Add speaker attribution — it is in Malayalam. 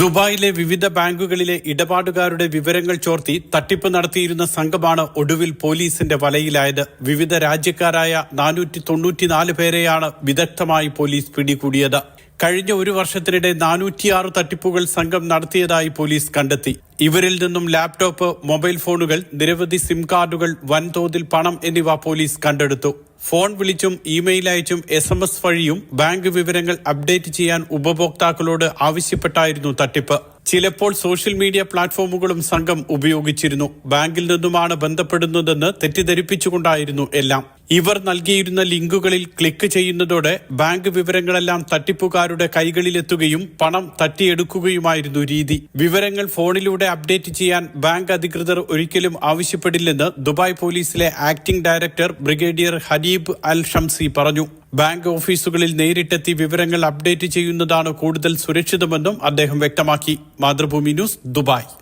Speaker 1: ദുബായിലെ വിവിധ ബാങ്കുകളിലെ ഇടപാടുകാരുടെ വിവരങ്ങൾ ചോർത്തി തട്ടിപ്പ് നടത്തിയിരുന്ന സംഘമാണ് ഒടുവിൽ പോലീസിന്റെ വലയിലായത്. വിവിധ രാജ്യക്കാരായ നാനൂറ്റി തൊണ്ണൂറ്റിനാല് പേരെയാണ് വിദഗ്ധമായി പോലീസ് പിടികൂടിയത്. കഴിഞ്ഞ ഒരു വർഷത്തിനിടെ നാനൂറ്റിയാറ് തട്ടിപ്പുകൾ സംഘം നടത്തിയതായി പോലീസ് കണ്ടെത്തി. ഇവരിൽ നിന്നും ലാപ്ടോപ്പ് മൊബൈൽ ഫോണുകൾ നിരവധി സിം കാർഡുകൾ വൻതോതിൽ പണം എന്നിവ പോലീസ് കണ്ടെടുത്തു. ഫോൺ വിളിച്ചും ഇമെയിൽ അയച്ചും എസ് എം എസ് വഴിയും ബാങ്ക് വിവരങ്ങൾ അപ്ഡേറ്റ് ചെയ്യാൻ ഉപഭോക്താക്കളോട് ആവശ്യപ്പെട്ടായിരുന്നു തട്ടിപ്പ്. ചിലപ്പോൾ സോഷ്യൽ മീഡിയ പ്ലാറ്റ്ഫോമുകളും സംഘം ഉപയോഗിച്ചിരുന്നു. ബാങ്കിൽ നിന്നുമാണ് ബന്ധപ്പെടുന്നതെന്ന് തെറ്റിദ്ധരിപ്പിച്ചുകൊണ്ടായിരുന്നു എല്ലാം. ഇവർ നൽകിയിരുന്ന ലിങ്കുകളിൽ ക്ലിക്ക് ചെയ്യുന്നതോടെ ബാങ്ക് വിവരങ്ങളെല്ലാം തട്ടിപ്പുകാരുടെ കൈകളിലെത്തുകയും പണം തട്ടിയെടുക്കുകയുമായിരുന്നു രീതി. വിവരങ്ങൾ ഫോണിലൂടെ അപ്ഡേറ്റ് ചെയ്യാൻ ബാങ്ക് അധികൃതർ ഒരിക്കലും ആവശ്യപ്പെടില്ലെന്ന് ദുബായ് പോലീസിലെ acting director brigadier Haneeb al Shamsi പറഞ്ഞു. ബാങ്ക് ഓഫീസുകളിൽ നേരിട്ടെത്തി വിവരങ്ങൾ അപ്ഡേറ്റ് ചെയ്യുന്നതാണ് കൂടുതൽ സുരക്ഷിതമെന്നും അദ്ദേഹം വ്യക്തമാക്കി. Mathrubhumi news Dubai.